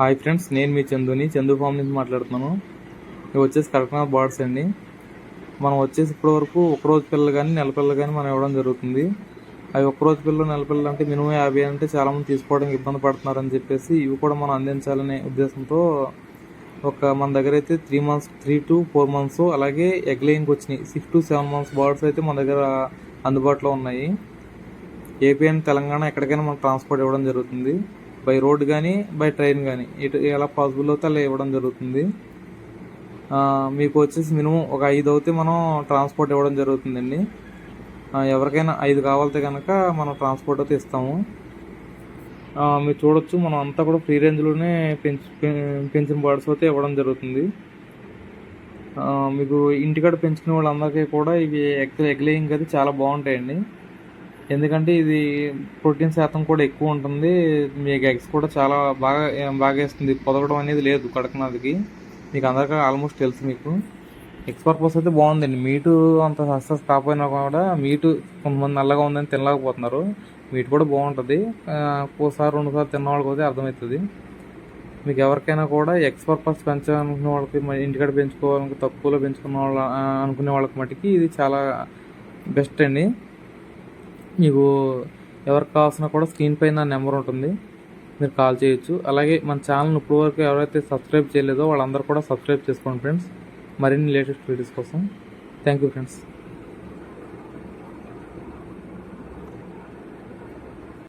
Hi friends నేను మీ చందుని. Chandu form నుంచి మాట్లాడుతున్నాను. ఇవి వచ్చేసి కడకనాథ్ బర్డ్స్ అండి. మనం వచ్చేసి ఇప్పటి వరకు ఒకరోజు పిల్లలు కానీ నెల పిల్లలు కానీ మనం ఇవ్వడం జరుగుతుంది. అవి ఒకరోజు పిల్లలు నెల పిల్లలు అంటే మినిమం యాభై అంటే చాలామంది తీసుకోవడానికి ఇబ్బంది పడుతున్నారని చెప్పేసి ఇవి కూడా మనం అందించాలనే ఉద్దేశంతో ఒక మన దగ్గర అయితే three months three to four months అలాగే ఎగ్ లైన్కి వచ్చినాయి. Six to seven months birds అయితే మన దగ్గర అందుబాటులో ఉన్నాయి. ఏపీ అండ్ తెలంగాణ ఎక్కడికైనా మనం ట్రాన్స్పోర్ట్ ఇవ్వడం జరుగుతుంది. బై రోడ్ కానీ బై ట్రైన్ కానీ ఇటు ఎలా పాసిబుల్ అవుతే అలా ఇవ్వడం జరుగుతుంది. మీకు వచ్చేసి మినిమం ఒక ఐదు అయితే మనం ట్రాన్స్పోర్ట్ ఇవ్వడం జరుగుతుందండి. ఎవరికైనా ఐదు కావాలితే కనుక మనం ట్రాన్స్పోర్ట్ అయితే ఇస్తాము. మీరు చూడొచ్చు మనం అంతా కూడా ఫ్రీ రేంజ్లోనే పెంచి పెంచిన బర్డ్స్ అయితే ఇవ్వడం జరుగుతుంది. మీకు ఇంటికాడ పెంచుకునే వాళ్ళందరికీ కూడా ఇవి ఎగ్ ఎగ్ లేయింగ్ అయితే చాలా బాగుంటాయండి. ఎందుకంటే ఇది ప్రోటీన్ శాతం కూడా ఎక్కువ ఉంటుంది. మీకు ఎగ్స్ కూడా చాలా బాగా బాగా వేస్తుంది. పొదగడం అనేది లేదు కడకనాథ్కి. మీకు అందరికీ ఆల్మోస్ట్ తెలుసు మీకు. ఎగ్స్ పర్పస్ అయితే బాగుందండి. మీటు అంత సక్సెస్ కాకపోయినా కూడా మీటు కొంతమంది నల్లగా ఉందని తినలేకపోతున్నారు. మీటు కూడా బాగుంటుంది. ఒకసారి రెండుసార్లు తిన్న వాళ్ళకి అయితే అర్థమవుతుంది. మీకు ఎవరికైనా కూడా ఎక్స్ పర్పస్ పెంచాలనుకునే వాళ్ళకి ఇంటికాడ పెంచుకోవాలనుకు తక్కువలో పెంచుకున్న వాళ్ళ అనుకునే వాళ్ళకి మటుకి ఇది చాలా బెస్ట్ అండి. మీకు ఎవరికి కావాల్సిన కూడా స్క్రీన్ పైన నా నెంబర్ ఉంటుంది. మీరు కాల్ చేయొచ్చు. అలాగే మన ఛానల్ ఇప్పుడు వరకు ఎవరైతే సబ్స్క్రైబ్ చేయలేదో వాళ్ళందరూ కూడా సబ్స్క్రైబ్ చేసుకోండి ఫ్రెండ్స్. మరిన్ని లేటెస్ట్ వీడియోస్ కోసం. Thank you friends.